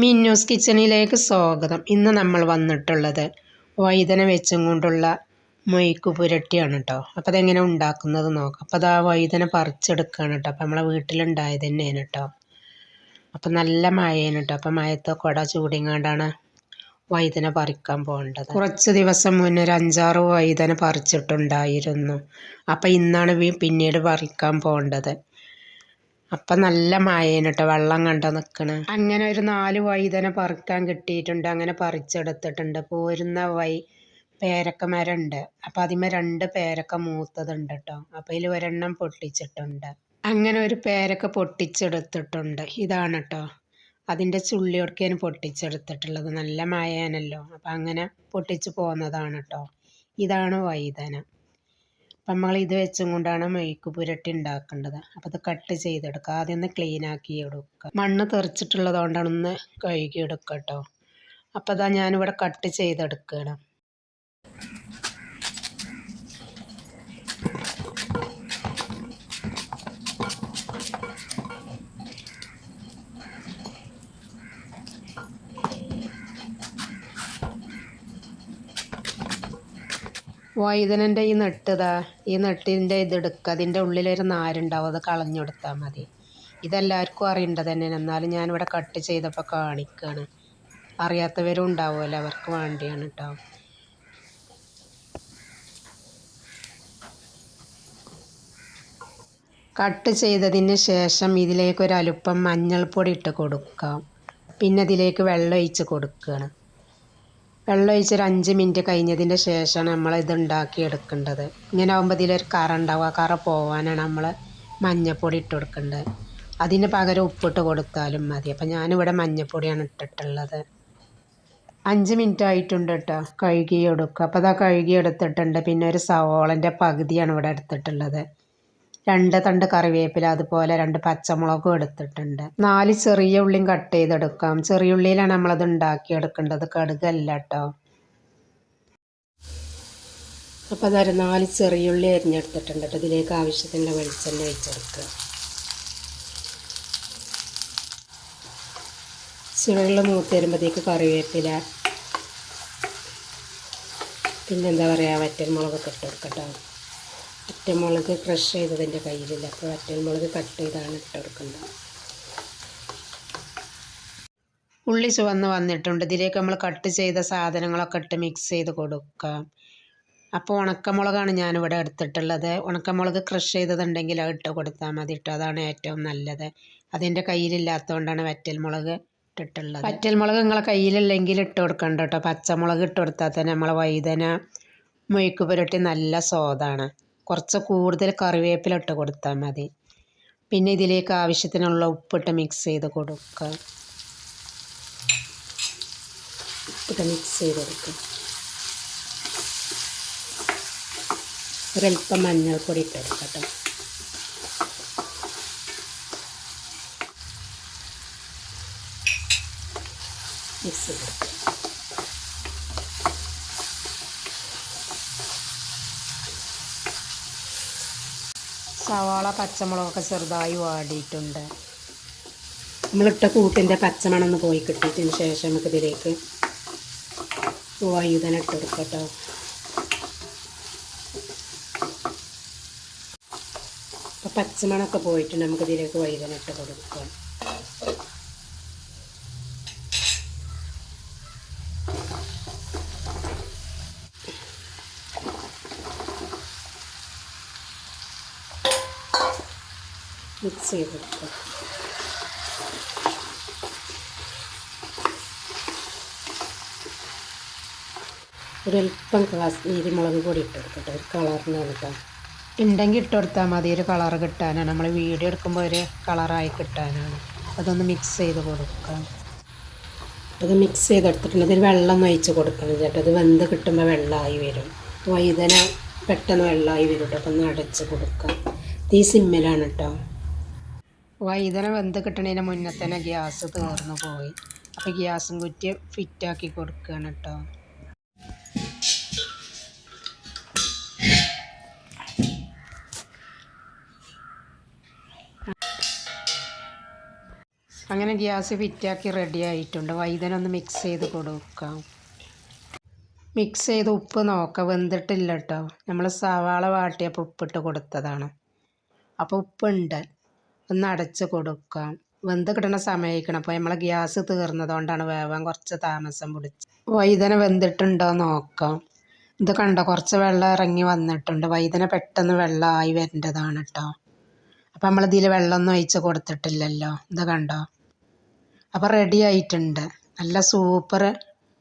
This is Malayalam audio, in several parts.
മിന്നൂസ് കിച്ചണിലേക്ക് സ്വാഗതം. ഇന്ന് നമ്മൾ വന്നിട്ടുള്ളത് വൈദന വെച്ചും കൊണ്ടുള്ള മൊയ്ക്ക് പുരട്ടിയാണ് കേട്ടോ അപ്പോൾ അതെങ്ങനെ ഉണ്ടാക്കുന്നത് നോക്കാം. അപ്പോൾ അത് ആ വൈദന പറിച്ചെടുക്കുകയാണ് കേട്ടോ അപ്പോൾ നമ്മളെ വീട്ടിലുണ്ടായത് തന്നെയാണ് കേട്ടോ അപ്പോൾ നല്ല മഴയാണ് കേട്ടോ അപ്പോൾ മഴത്ത് കുട ചൂടിങ്ങാണ്ടാണ് വൈദന പറിക്കാൻ പോകേണ്ടത്. കുറച്ച് ദിവസം മുന്നേ ഒരു അഞ്ചാറ് വൈദന പറിച്ചിട്ടുണ്ടായിരുന്നു. അപ്പോൾ ഇന്നാണ് പിന്നീട് പറിക്കാൻ പോകേണ്ടത്. അപ്പം നല്ല മഴയാണ് കേട്ടോ വെള്ളം കണ്ടോ നിൽക്കണ് അങ്ങനെ ഒരു നാല് വഴുതന പറിക്കാൻ കിട്ടിയിട്ടുണ്ട്. അങ്ങനെ പറിച്ചെടുത്തിട്ടുണ്ട്. പോരുന്ന വൈ പേരക്ക മരമുണ്ട് അപ്പം അതിന്മേൽ രണ്ട് പേരക്ക മൂത്തതുണ്ട് കേട്ടോ അപ്പം ഇതിൽ ഒരെണ്ണം പൊട്ടിച്ചിട്ടുണ്ട്. അങ്ങനെ ഒരു പേരക്ക പൊട്ടിച്ചെടുത്തിട്ടുണ്ട്. ഇതാണ് കേട്ടോ അതിന്റെ ചുള്ളിയൊടുക്കാണ് പൊട്ടിച്ചെടുത്തിട്ടുള്ളത്. നല്ല മഴയാണല്ലോ അപ്പം അങ്ങനെ പൊട്ടിച്ചു പോന്നതാണ് കേട്ടോ ഇതാണ് വഴുതന. അപ്പം നമ്മൾ ഇത് വെച്ചും കൊണ്ടാണ് മെഴുക്ക് പുരട്ടി ഉണ്ടാക്കേണ്ടത് അപ്പോൾ അത് കട്ട് ചെയ്തെടുക്കുക. ആദ്യം ഒന്ന് ക്ലീൻ ആക്കി എടുക്കുക. മണ്ണ് തെറിച്ചിട്ടുള്ളത് കൊണ്ടാണ് ഒന്ന് കഴുകി എടുക്കുക കേട്ടോ അപ്പോൾ അതാ ഞാനിവിടെ കട്ട് ചെയ്തെടുക്കുകയാണ്. വഴുതനന്റെ ഈ നെട്ടിതാ? ഈ നെട്ടിന്റെ ഇതെടുക്കുക അതിന്റെ ഉള്ളിലൊരു നാരുണ്ടാവും. അത് കളഞ്ഞെടുത്താൽ മതി. ഇതെല്ലാവർക്കും അറിയേണ്ടത് തന്നെ എന്നാലും ഞാനിവിടെ കട്ട് ചെയ്തപ്പോൾ കാണിക്കുകയാണ് അറിയാത്തവരും ഉണ്ടാവുമല്ലോ. അവർക്ക് വേണ്ടിയാണ് കേട്ടോ കട്ട് ചെയ്തതിന് ശേഷം ഇതിലേക്ക് ഒരു മഞ്ഞൾപ്പൊടി ഇട്ട് കൊടുക്കാം. പിന്നെ ഇതിലേക്ക് വെള്ളം ഒഴിച്ച് കൊടുക്കുകയാണ് വെള്ളം ഒഴിച്ച് ഒരു അഞ്ച് മിനിറ്റ് കഴിഞ്ഞതിന്റെ ശേഷമാണ് നമ്മൾ ഇത് ഉണ്ടാക്കി എടുക്കേണ്ടത് ഇങ്ങനെ ആകുമ്പോൾ ഇതിലൊരു കറ ഉണ്ടാവും. ആ കറ പോവാനാണ് നമ്മൾ മഞ്ഞൾപ്പൊടി ഇട്ട് കൊടുക്കേണ്ടത്. അതിന് പകരം ഉപ്പിട്ട് കൊടുത്താലും മതി. അപ്പം ഞാനിവിടെ മഞ്ഞൾപ്പൊടിയാണ് ഇട്ടിട്ടുള്ളത്. അഞ്ച് മിനിറ്റ് ആയിട്ടുണ്ട് കേട്ടോ. കഴുകി എടുക്കുക. അപ്പോൾ അതാ കഴുകി എടുത്തിട്ടുണ്ട്. പിന്നെ ഒരു സവോളന്റെ പകുതിയാണ് ഇവിടെ എടുത്തിട്ടുള്ളത്. രണ്ട് തണ്ട് കറിവേപ്പില അതുപോലെ രണ്ട് പച്ചമുളകും എടുത്തിട്ടുണ്ട്. നാല് ചെറിയ ഉള്ളിയും കട്ട് ചെയ്തെടുക്കാം. ചെറിയ ഉള്ളിയിലാണ് നമ്മളത് ഉണ്ടാക്കിയെടുക്കേണ്ടത്. കടുകല്ല കേട്ടോ അപ്പോൾ അതൊരു നാല് ചെറിയ ഉള്ളി അരിഞ്ഞെടുത്തിട്ടുണ്ട് കേട്ടോ ഇതിലേക്ക് ആവശ്യത്തിനുള്ള വെളിച്ചെണ്ണ ഒഴിച്ചെടുക്കുക. ചുവള്ള മൂത്ത് വരുമ്പോഴത്തേക്ക് കറിവേപ്പില പിന്നെന്താ പറയുക വറ്റൽമുളകൊക്കെ ഇട്ട് കൊടുക്കട്ടോ. വറ്റൽമുളക് ക്രഷ് ചെയ്തത് എന്റെ കയ്യിലില്ല. അപ്പോൾ വറ്റൽമുളക് കട്ട് ചെയ്താണ് ഇട്ട് കൊടുക്കുന്നത്. ഉള്ളി ചുവന്ന് വന്നിട്ടുണ്ട്. ഇതിലേക്ക് നമ്മൾ കട്ട് ചെയ്ത സാധനങ്ങളൊക്കെ ഇട്ട് മിക്സ് ചെയ്ത് കൊടുക്കാം. അപ്പോൾ ഉണക്കമുളകാണ് ഞാനിവിടെ എടുത്തിട്ടുള്ളത്. ഉണക്കമുളക് ക്രഷ് ചെയ്തതുണ്ടെങ്കിൽ അത് ഇട്ട് കൊടുത്താൽ മതി ഇട്ടോ അതാണ് ഏറ്റവും നല്ലത്. അതിന്റെ കയ്യിലില്ലാത്തതുകൊണ്ടാണ് വറ്റൽമുളക് ഇട്ടിട്ടുള്ളത്. വറ്റൽമുളക് നിങ്ങളെ കയ്യിലില്ലെങ്കിൽ ഇട്ട് കൊടുക്കണ്ട കേട്ടോ. പച്ചമുളക് ഇട്ട് കൊടുത്താൽ തന്നെ നമ്മളെ വൈദന മുഴുക്ക് പുരട്ടി നല്ല സ്വാദാണ്. കുറച്ച് കൂടുതൽ കറിവേപ്പില ഇട്ട് കൊടുത്താൽ മതി. പിന്നെ ഇതിലേക്ക് ആവശ്യത്തിനുള്ള ഉപ്പിട്ട് മിക്സ് ചെയ്ത് കൊടുക്കുക. ഉപ്പിട്ട് മിക്സ് ചെയ്ത് കൊടുക്കുക. ഒരൽപ്പം മഞ്ഞൾപ്പൊടി ഇട്ട് കൊടുക്കട്ടെ മിക്സ് ചെയ്ത് കൊടുക്കുക. സവാള പച്ചമുളകൊക്കെ ചെറുതായി വാടിയിട്ടുണ്ട്. നമ്മളിട്ട കൂട്ടിന്റെ പച്ചമണം ഒന്ന് പോയി കിട്ടിയതിന് ശേഷം നമുക്കിതിലേക്ക് ഇതിലേക്ക് വഴുതന ഇട്ട് കൊടുക്കാം പോയിട്ട് അപ്പോൾ പച്ചമണമൊക്കെ പോയിട്ട് നമുക്കിതിലേക്ക് ഇട്ട് കൊടുക്കാം. മിക്സ് ചെയ്ത് കൊടുക്കുക ഒരല്പം കാശ്മീരി മുളക് പൊടി ഇട്ട് കൊടുക്കട്ടെ ഒരു കളറിന് കേട്ടോ ഉണ്ടെങ്കിൽ ഇട്ട് കൊടുത്താൽ മതി. ഒരു കളർ കിട്ടാനാണ് നമ്മൾ വീഡിയോ എടുക്കുമ്പോൾ ഒരു കളറായി കിട്ടാനാണ് അതൊന്ന് മിക്സ് ചെയ്ത് കൊടുക്കാം. അത് മിക്സ് ചെയ്തെടുത്തിട്ടുണ്ട്. ഇതിൽ വെള്ളം ഒഴിച്ച് കൊടുക്കണം ചേട്ടാ. അത് വെന്ത് കിട്ടുമ്പോൾ വെള്ളമായി വരും. വൈദന പെട്ടെന്ന് വെള്ളമായി വരും കേട്ടോ അപ്പം ഒന്ന് അടച്ച് കൊടുക്കാം. തീ സിമ്മിലാണ് കേട്ടോ വഴുതന വെന്ത് കിട്ടണതിന് മുന്നേ തന്നെ ഗ്യാസ് തീർന്നു പോയി. അപ്പോൾ ഗ്യാസും കുറ്റി ഫിറ്റാക്കി കൊടുക്കുകയാണ് കേട്ടോ അങ്ങനെ ഗ്യാസ് ഫിറ്റാക്കി റെഡി ആയിട്ടുണ്ട്. വൈദന ഒന്ന് മിക്സ് ചെയ്ത് കൊടുക്കാം. മിക്സ് ചെയ്ത് ഉപ്പ് നോക്കാം. വെന്തിട്ടില്ല കേട്ടോ നമ്മൾ സവാള വാട്ടിയപ്പോൾ ഉപ്പിട്ട് കൊടുത്തതാണ്. അപ്പോൾ ഉപ്പുണ്ട്. ഒന്ന് അടച്ച് കൊടുക്കാം. വെന്ത് കിട്ടണ സമയക്കണം അപ്പോൾ നമ്മളെ ഗ്യാസ് തീർന്നതുകൊണ്ടാണ് വേവാൻ കുറച്ച് താമസം പിടിച്ച് വൈദന വെന്തിട്ടുണ്ടോ നോക്കാം. ഇത് കണ്ടോ കുറച്ച് വെള്ളം ഇറങ്ങി വന്നിട്ടുണ്ട്. വൈദന പെട്ടെന്ന് വെള്ളമായി വരേണ്ടതാണ് കേട്ടോ അപ്പം നമ്മളിതിൽ വെള്ളമൊന്നും ഒഴിച്ച് കൊടുത്തിട്ടില്ലല്ലോ. ഇത് കണ്ടോ? അപ്പോൾ റെഡി ആയിട്ടുണ്ട്. നല്ല സൂപ്പർ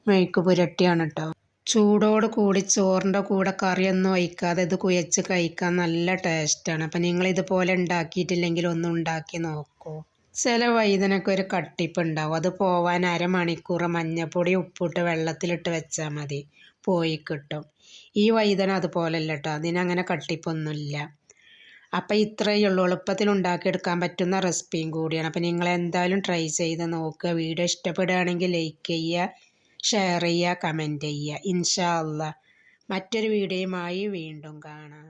മെഴുക്ക് പുരട്ടിയാണ് കേട്ടോ ചൂടോട് കൂടി ചോറിന്റെ കൂടെ കറിയൊന്നും ഒഴിക്കാതെ ഇത് കുഴച്ച് കഴിക്കാൻ നല്ല ടേസ്റ്റാണ്. അപ്പം നിങ്ങൾ ഇതുപോലെ ഉണ്ടാക്കിയിട്ടില്ലെങ്കിൽ ഒന്ന് ഉണ്ടാക്കി നോക്കൂ. ചില വൈദ്യനൊക്കെ ഒരു കട്ടിപ്പ് ഉണ്ടാവും. അത് പോവാൻ അരമണിക്കൂർ മഞ്ഞപ്പൊടി ഉപ്പിട്ട് വെള്ളത്തിലിട്ട് വെച്ചാൽ മതി. പോയി കിട്ടും. ഈ വൈദന അതുപോലല്ല കേട്ടോ. അതിനങ്ങനെ കട്ടിപ്പൊന്നുമില്ല. അപ്പോൾ ഇത്രയേ ഉള്ളൂ. എളുപ്പത്തിൽ ഉണ്ടാക്കിയെടുക്കാൻ പറ്റുന്ന റെസിപ്പിയും കൂടിയാണ്. അപ്പോൾ നിങ്ങൾ എന്തായാലും ട്രൈ ചെയ്ത് നോക്കുക. വീഡിയോ ഇഷ്ടപ്പെടുകയാണെങ്കിൽ ലൈക്ക് ചെയ്യുക. ഷെയർ ചെയ്യുക കമന്റ് ചെയ്യുക. ഇൻഷാ അല്ലാ മറ്റൊരു വീഡിയോയുമായി വീണ്ടും കാണാം.